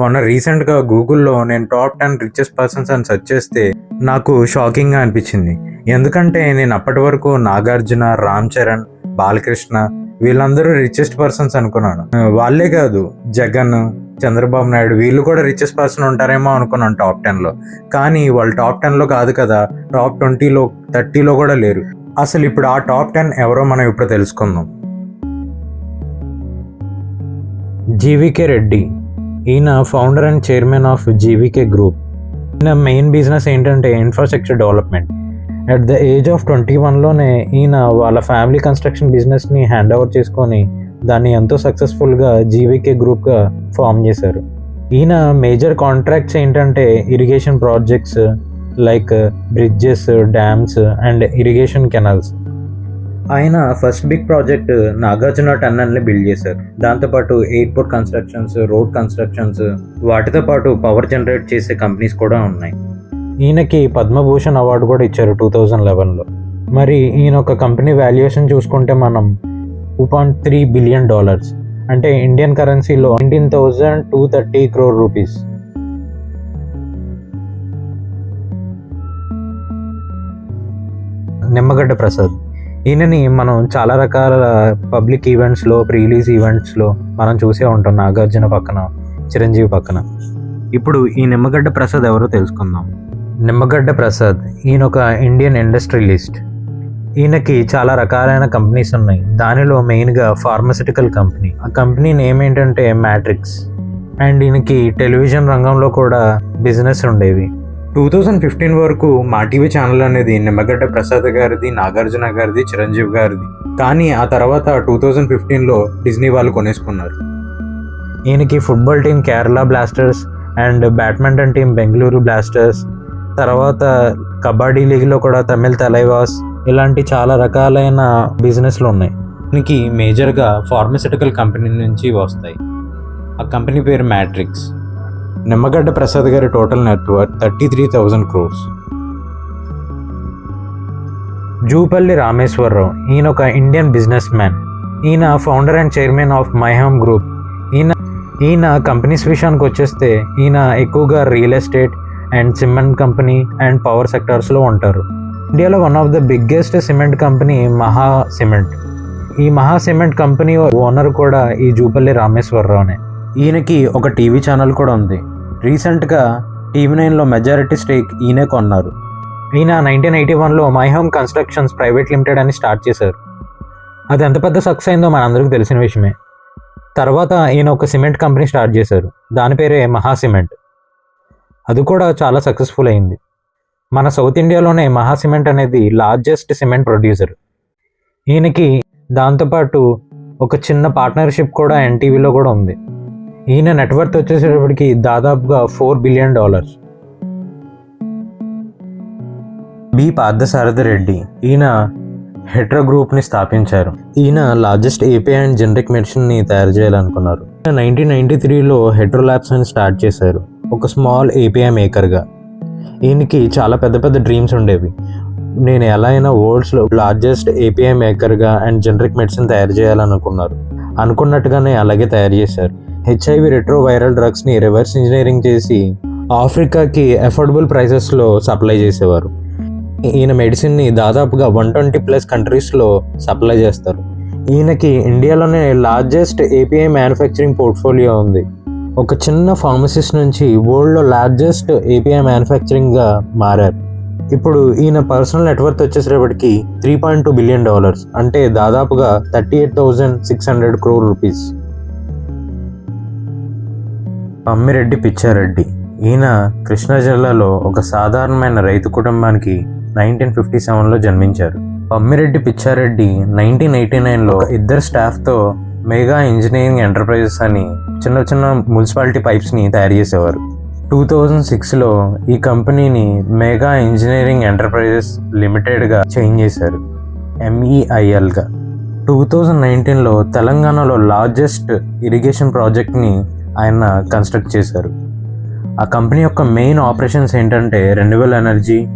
మొన్న రీసెంట్గా గూగుల్లో నేను టాప్ టెన్ రిచెస్ట్ పర్సన్స్ అని సెర్చ్ చేస్తే నాకు షాకింగ్గా అనిపించింది. ఎందుకంటే నేను అప్పటి వరకు నాగార్జున రామ్ చరణ్ బాలకృష్ణ వీళ్ళందరూ రిచెస్ట్ పర్సన్స్ అనుకున్నాను. వాళ్ళే కాదు జగన్ చంద్రబాబు నాయుడు వీళ్ళు కూడా రిచెస్ట్ పర్సన్ ఉంటారేమో అనుకున్నాను టాప్ టెన్లో. కానీ వాళ్ళు టాప్ టెన్లో కాదు కదా టాప్ ట్వంటీలో థర్టీలో కూడా లేరు. అసలు ఇప్పుడు ఆ టాప్ టెన్ ఎవరో మనం ఇప్పుడు తెలుసుకుందాం. జీవికే రెడ్డి ఈయన founder and chairman of GVK group ఈయన మెయిన్ బిజినెస్ ఏంటంటే infrastructure development at the age of twenty వన్లోనే ఈయన వాళ్ళ ఫ్యామిలీ కన్స్ట్రక్షన్ బిజినెస్ని హ్యాండ్ ఓవర్ చేసుకొని దాన్ని ఎంతో సక్సెస్ఫుల్గా జీవికే గ్రూప్గా ఫామ్ చేశారు. ఈయన మేజర్ కాంట్రాక్ట్స్ ఏంటంటే irrigation projects like bridges dams and irrigation canals ఆయన ఫస్ట్ బిగ్ ప్రాజెక్ట్ నాగార్జున టన్నల్ని బిల్డ్ చేశారు. దాంతోపాటు ఎయిర్పోర్ట్ కన్స్ట్రక్షన్స్ రోడ్ కన్స్ట్రక్షన్స్ వాటితో పాటు పవర్ జనరేట్ చేసే కంపెనీస్ కూడా ఉన్నాయి. ఈయనకి పద్మభూషణ్ అవార్డు కూడా ఇచ్చారు టూ థౌజండ్ లెవెన్లో మరి ఈయన ఒక కంపెనీ వాల్యుయేషన్ చూసుకుంటే మనం two point three billion dollars అంటే ఇండియన్ కరెన్సీలో nineteen thousand two thirty crore rupees Nimmagadda Prasad. ఈయనని మనం చాలా రకాల పబ్లిక్ ఈవెంట్స్లో ప్రీ రిలీజ్ ఈవెంట్స్లో మనం చూసే ఉంటాం నాగార్జున పక్కన చిరంజీవి పక్కన. ఇప్పుడు ఈ నిమ్మగడ్డ ప్రసాద్ ఎవరో తెలుసుకుందాం. నిమ్మగడ్డ ప్రసాద్ ఈయన ఒక ఇండియన్ ఇండస్ట్రియలిస్ట్ ఈయనకి చాలా రకాలైన కంపెనీస్ ఉన్నాయి. దానిలో మెయిన్గా ఫార్మసిటికల్ కంపెనీ. ఆ కంపెనీ నేమ్ ఏంటంటే మ్యాట్రిక్స్. అండ్ ఈయనకి టెలివిజన్ రంగంలో కూడా బిజినెస్ ఉండేవి. టూ థౌజండ్ ఫిఫ్టీన్ వరకు మా టీవీ ఛానల్ అనేది నిమ్మగడ్డ ప్రసాద్ గారిది నాగార్జున గారిది చిరంజీవి గారిది. కానీ ఆ తర్వాత టూ థౌజండ్ ఫిఫ్టీన్లో డిజ్నీ వాళ్ళు కొనేసుకున్నారు. ఈయనకి football team Kerala Blasters and badminton team Bengaluru Blasters. తర్వాత కబడ్డీ లీగ్లో కూడా తమిళ్ తలైవాస్. ఇలాంటి చాలా రకాలైన బిజినెస్లు ఉన్నాయి. దీనికి మేజర్గా ఫార్మసిటికల్ కంపెనీ నుంచి వస్తాయి. ఆ కంపెనీ పేరు మ్యాట్రిక్స్. నిమ్మగడ్డ ప్రసాద్ గారి total network thirty three thousand crores Jupalli Rameshwararao ఈయన ఒక ఇండియన్ బిజినెస్ మ్యాన్ ఈయన founder and chairman of My Home group ఈయన ఈయన కంపెనీస్ విషయానికి వచ్చేస్తే ఈయన ఎక్కువగా real estate and cement company and power సెక్టార్స్లో ఉంటారు. ఇండియాలో one of the biggest cement company Maha cement ఈ మహా సిమెంట్ కంపెనీ ఓనర్ కూడా ఈ జూపల్లి రామేశ్వరరావునే. ఈయనకి ఒక టీవీ ఛానల్ కూడా ఉంది. రీసెంట్గా టీవీ నైన్లో మెజారిటీ స్టేక్ ఈయనే కొన్నారు. ఈయన నైన్టీన్ ఎయిటీ వన్లో My Home constructions private limited అని స్టార్ట్ చేశారు. అది ఎంత పెద్ద సక్సెస్ అయిందో మనందరికీ తెలిసిన విషయమే. తర్వాత ఈయన ఒక సిమెంట్ కంపెనీ స్టార్ట్ చేశారు. దాని పేరే మహా సిమెంట్. అది కూడా చాలా సక్సెస్ఫుల్ అయింది. మన సౌత్ ఇండియాలోనే మహా సిమెంట్ అనేది లార్జెస్ట్ సిమెంట్ ప్రొడ్యూసర్ ఈయనకి దాంతోపాటు ఒక చిన్న పార్ట్నర్షిప్ కూడా ఎన్టీవీలో కూడా ఉంది. ఈయన నెట్వర్త్ వచ్చేసేటప్పటికి దాదాపుగా four billion dollars B Parthasarathi Reddy ఈయన హెట్రో గ్రూప్ని స్థాపించారు. ఈయన లార్జెస్ట్ ఏపీఐ అండ్ జనరిక్ మెడిసిన్ని తయారు చేయాలనుకున్నారు. నైన్టీన్ నైన్టీ త్రీలో హెట్రో ల్యాబ్స్ అని స్టార్ట్ చేశారు. ఒక స్మాల్ ఏపీఐ మేకర్గా ఈయనకి చాలా పెద్ద పెద్ద డ్రీమ్స్ ఉండేవి. నేను ఎలా అయినా వరల్డ్స్లో లార్జెస్ట్ ఏపీఐ మేకర్గా అండ్ జనరిక్ మెడిసిన్ తయారు చేయాలనుకున్నారు. అనుకున్నట్టుగానే అలాగే తయారు చేశారు. హెచ్ఐవి రెట్రో వైరల్ డ్రగ్స్ని రివర్స్ ఇంజనీరింగ్ చేసి ఆఫ్రికాకి అఫోర్డబుల్ ప్రైసెస్లో సప్లై చేసేవారు. ఈయన మెడిసిన్ని దాదాపుగా వన్ ట్వంటీ ప్లస్ కంట్రీస్లో సప్లై చేస్తారు. ఈయనకి ఇండియాలోనే లార్జెస్ట్ ఏపీఐ మ్యానుఫ్యాక్చరింగ్ పోర్ట్ఫోలియో ఉంది. ఒక చిన్న ఫార్మసిస్ట్ నుంచి వరల్డ్లో లార్జెస్ట్ ఏపీఐ మ్యానుఫ్యాక్చరింగ్గా మారారు. ఇప్పుడు ఈయన personal net worth వచ్చేసేపటికి three point two billion dollars అంటే దాదాపుగా thirty eight thousand six hundred crore rupees Pammireddy Pitchireddy. ఈయన కృష్ణా జిల్లాలో ఒక సాధారణమైన రైతు కుటుంబానికి నైన్టీన్ ఫిఫ్టీ సెవెన్లో జన్మించారు. పమ్మిరెడ్డి పిచ్చారెడ్డి నైన్టీన్ ఎయిటీ నైన్లో ఇద్దరు స్టాఫ్తో మెగా ఇంజనీరింగ్ ఎంటర్ప్రైజెస్ అని చిన్న చిన్న మున్సిపాలిటీ పైప్స్ని తయారు చేసేవారు. టూ థౌజండ్ సిక్స్లో ఈ కంపెనీని మెగా ఇంజనీరింగ్ ఎంటర్ప్రైజెస్ లిమిటెడ్గా చేంజ్ చేశారు. ఎంఈఐఎల్గా టూ థౌజండ్ నైన్టీన్లో తెలంగాణలో లార్జెస్ట్ ఇరిగేషన్ ప్రాజెక్ట్ని ఆయన కన్స్ట్రక్ట్ చేశారు. ఆ కంపెనీ యొక్క మెయిన్ ఆపరేషన్స్ ఏంటంటే renewal energy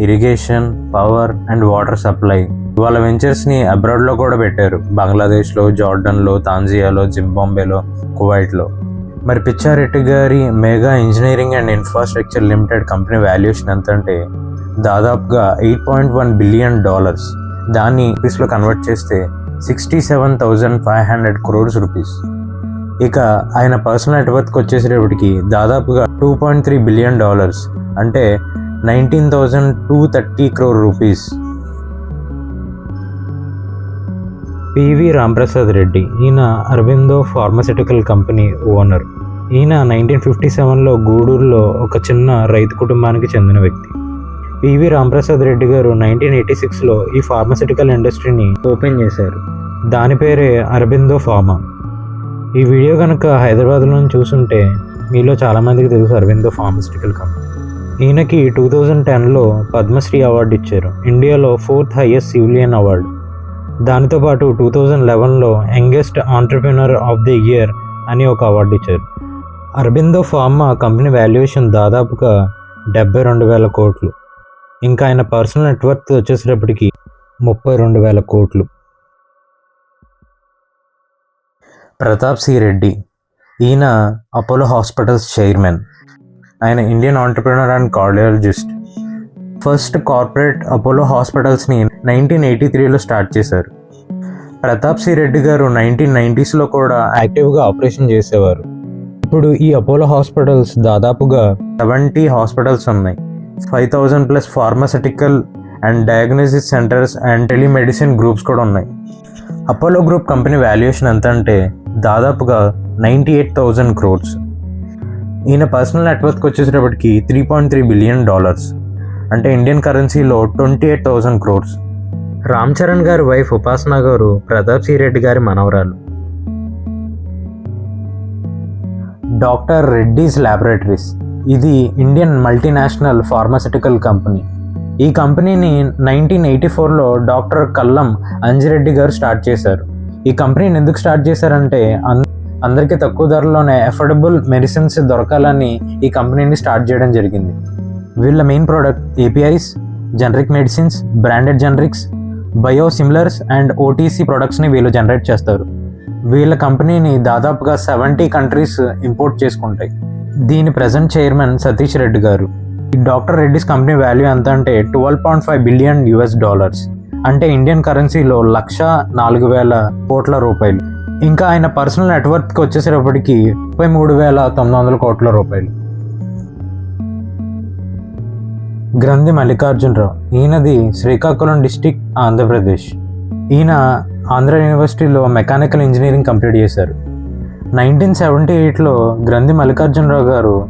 irrigation power and water supply వాళ్ళ వెంచర్స్ని అబ్రాడ్లో కూడా పెట్టారు. బంగ్లాదేశ్లో జార్డన్లో తాంజియాలో జింబాంబేలో కువైట్లో మరి పిచ్చారెడ్డి గారి mega engineering and infrastructure limited company valuation ఎంత అంటే దాదాపుగా eight point one billion dollars దాన్ని రూపీస్లో కన్వర్ట్ చేస్తే sixty seven thousand five hundred crores rupees ఇక ఆయన పర్సనల్ నెట్వర్క్ వచ్చేసేటప్పటికి దాదాపుగా two point three billion dollars అంటే nineteen thousand two thirty crore rupees PV Ramprasad Reddy ఈయన అరవిందో ఫార్మసిటికల్ కంపెనీ ఓనర్ ఈయన నైన్టీన్ ఫిఫ్టీ సెవెన్లో గూడూరులో ఒక చిన్న రైతు కుటుంబానికి చెందిన వ్యక్తి. పివి రాంప్రసాద్ రెడ్డి గారు నైన్టీన్ ఎయిటీ సిక్స్లో ఈ ఫార్మసిటికల్ ఇండస్ట్రీని ఓపెన్ చేశారు. దాని పేరే అరబిందో ఫార్మా ఈ వీడియో కనుక హైదరాబాద్లో చూసుంటే మీలో చాలామందికి తెలుసు అరవిందో ఫార్మస్యూటికల్ కంపెనీ. ఈయనకి టూ థౌజండ్ టెన్లో పద్మశ్రీ అవార్డు ఇచ్చారు. ఇండియాలో ఫోర్త్ హైయెస్ట్ సివిలియన్ అవార్డు. దానితో పాటు two thousand లెవెన్లో youngest entrepreneur of the year అని ఒక అవార్డు ఇచ్చారు. అరబిందో ఫార్మా కంపెనీ వాల్యుయేషన్ దాదాపుగా డెబ్బై రెండు వేల కోట్లు. ఇంకా ఆయన పర్సనల్ నెట్వర్క్ వచ్చేసేటప్పటికి ముప్పై రెండు వేల కోట్లు. ప్రతాప్ సి రెడ్డి ఈయన అపోలో హాస్పిటల్స్ చైర్మన్. ఆయన Indian entrepreneur and cardiologist. First corporate Apollo హాస్పిటల్స్ని nineteen eighty త్రీలో స్టార్ట్ చేశారు. ప్రతాప్ సి రెడ్డి గారు నైన్టీన్ నైంటీస్లో కూడా యాక్టివ్గా ఆపరేషన్ చేసేవారు. ఇప్పుడు ఈ అపోలో హాస్పిటల్స్ దాదాపుగా సెవెంటీ హాస్పిటల్స్ ఉన్నాయి. Five thousand plus pharmaceutical and diagnosis centres and telemedicine groups కూడా ఉన్నాయి. అపోలో గ్రూప్ కంపెనీ వాల్యుయేషన్ ఎంత అంటే దాదాపుగా నైంటీ ఎయిట్ థౌజండ్ క్రోర్స్ ఈయన పర్సనల్ నెట్వర్క్ వచ్చేసేటప్పటికి three point three billion dollars. అంటే ఇండియన్ కరెన్సీలో twenty eight thousand crores Ram Charan గారి వైఫ్ ఉపాసన గారు ప్రతాప్ సిరెడ్డి గారి మనవరాలు. Doctor Reddy's laboratories. ఇది ఇండియన్ మల్టీనేషనల్ ఫార్మాసిటికల్ కంపెనీ. ఈ కంపెనీని నైన్టీన్ ఎయిటీ ఫోర్లో డాక్టర్ కల్లం అంజిరెడ్డి గారు స్టార్ట్ చేశారు. ఈ కంపెనీని ఎందుకు స్టార్ట్ చేశారంటే అందరికీ తక్కువ ధరలోనే అఫోర్డబుల్ మెడిసిన్స్ దొరకాలని ఈ కంపెనీని స్టార్ట్ చేయడం జరిగింది. వీళ్ళ main product APIs generic medicines branded generics biosimilars and OTC ప్రొడక్ట్స్ని వీళ్ళు జనరేట్ చేస్తారు. వీళ్ళ కంపెనీని దాదాపుగా సెవెంటీ కంట్రీస్ ఇంపోర్ట్ చేసుకుంటాయి. దీని ప్రజెంట్ చైర్మన్ సతీష్ రెడ్డి గారు. ఈ డాక్టర్ రెడ్డిస్ కంపెనీ వాల్యూ ఎంత అంటే twelve point five billion US dollars. అంటే ఇండియన్ కరెన్సీలో లక్ష నాలుగు వేల కోట్ల రూపాయలు. ఇంకా ఆయన పర్సనల్ నెట్వర్క్కి వచ్చేసేటప్పటికి ముప్పై మూడు వేల తొమ్మిది వందల కోట్ల రూపాయలు. గ్రంథి మల్లికార్జునరావు. ఈయనది శ్రీకాకుళం డిస్టిక్ ఆంధ్రప్రదేశ్. ఈయన ఆంధ్ర యూనివర్సిటీలో మెకానికల్ ఇంజనీరింగ్ కంప్లీట్ చేశారు. నైన్టీన్ సెవెంటీ ఎయిట్లో గ్రంథి మల్లికార్జునరావు గారు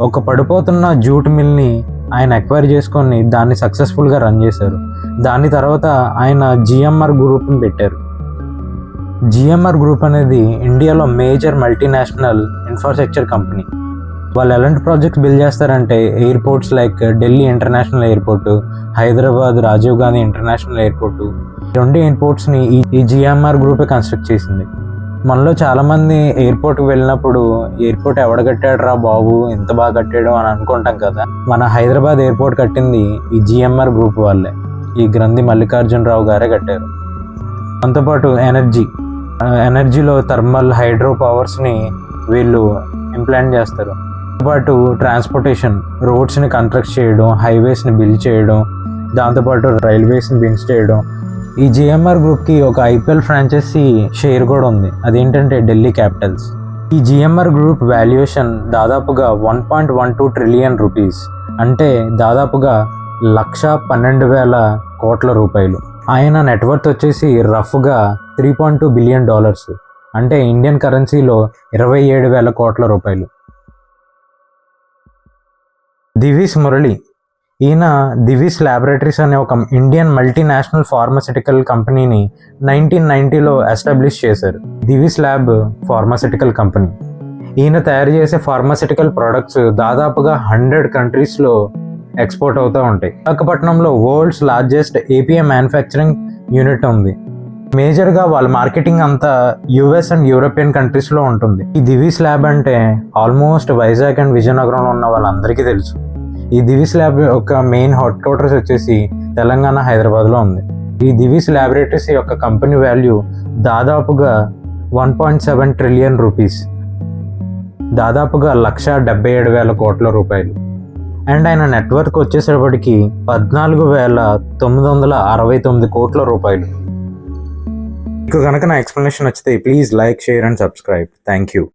ఒక పడిపోతున్న జూట్ మిల్ని ఆయన ఎక్వైర్ చేసుకొని దాన్ని సక్సెస్ఫుల్గా రన్ చేశారు. దాని తర్వాత ఆయన జిఎంఆర్ గ్రూప్ని పెట్టారు. జిఎంఆర్ గ్రూప్ అనేది ఇండియాలో మేజర్ మల్టీనేషనల్ ఇన్ఫ్రాస్ట్రక్చర్ కంపెనీ. వాళ్ళు ఎలాంటి ప్రాజెక్ట్స్ బిల్డ్ చేస్తారంటే airports like Delhi international airport Hyderabad Rajiv Gandhi international airport. రెండు ఎయిర్పోర్ట్స్ని ఈ ఈ జిఎంఆర్ గ్రూపే కన్స్ట్రక్ట్ చేసింది. మనలో చాలామంది ఎయిర్పోర్ట్కి వెళ్ళినప్పుడు ఎయిర్పోర్ట్ ఎవడ కట్టాడు రా బాబు ఎంత బాగా కట్టాడు అని అనుకుంటాం కదా. మన హైదరాబాద్ ఎయిర్పోర్ట్ కట్టింది ఈ జిఎంఆర్ గ్రూప్ వాళ్ళే. ఈ గ్రంథి మల్లికార్జునరావు గారే కట్టారు. దాంతోపాటు ఎనర్జీ ఎనర్జీలో థర్మల్ హైడ్రో పవర్స్ని వీళ్ళు ఇంప్లాంట్ చేస్తారు. పాటు ట్రాన్స్పోర్టేషన్ రోడ్స్ని కన్స్ట్రక్ట్ చేయడం హైవేస్ని బిల్డ్ చేయడం దాంతోపాటు రైల్వేస్ని బిల్డ్ చేయడం. ఈ జిఎంఆర్ గ్రూప్కి ఒక ఐపీఎల్ ఫ్రాంచైజీ షేర్ కూడా ఉంది. అదేంటంటే ఢిల్లీ క్యాపిటల్స్. ఈ జిఎంఆర్ గ్రూప్ వాల్యుయేషన్ దాదాపుగా one point one two trillion rupees. అంటే దాదాపుగా లక్ష పన్నెండు వేల కోట్ల రూపాయలు. ఆయన నెట్వర్త్ వచ్చేసి రఫ్గా three point two billion dollars అంటే ఇండియన్ కరెన్సీలో ఇరవై ఏడు వేల కోట్ల రూపాయలు. దివిస్ మురళి. ఈయన దివిస్ ల్యాబొరేటరీస్ అనే ఒక ఇండియన్ మల్టీనేషనల్ ఫార్మసిటికల్ కంపెనీని నైన్టీన్ నైన్టీలో ఎస్టాబ్లిష్ చేశారు. దివిస్ ల్యాబ్ ఫార్మసిటికల్ కంపెనీ ఈయన తయారు చేసే ఫార్మసిటికల్ ప్రొడక్ట్స్ దాదాపుగా హండ్రెడ్ కంట్రీస్లో ఎక్స్పోర్ట్ అవుతూ ఉంటాయి. విశాఖపట్నంలో world's largest API manufacturing unit ఉంది. మేజర్గా వాళ్ళ మార్కెటింగ్ అంతా యుఎస్ అండ్ యూరోపియన్ కంట్రీస్లో ఉంటుంది. ఈ దివిస్ ల్యాబ్ అంటే ఆల్మోస్ట్ వైజాగ్ అండ్ విజయనగరంలో ఉన్న వాళ్ళందరికీ తెలుసు. ఈ దివిస్ ల్యాబ్ యొక్క మెయిన్ హెడ్ క్వార్టర్స్ వచ్చేసి తెలంగాణ హైదరాబాద్లో ఉంది. ఈ దివిస్ ల్యాబొరేటరీస్ యొక్క కంపెనీ వాల్యూ దాదాపుగా one point seven trillion rupees దాదాపుగా లక్ష డెబ్బై ఏడు వేల కోట్ల రూపాయలు. అండ్ ఆయన నెట్వర్క్ వచ్చేసేపటికి పద్నాలుగు వేల తొమ్మిది వందల అరవై తొమ్మిది కోట్ల రూపాయలు. మీకు కనుక నా ఎక్స్ప్లెనేషన్ నచ్చితే please like share and subscribe. Thank you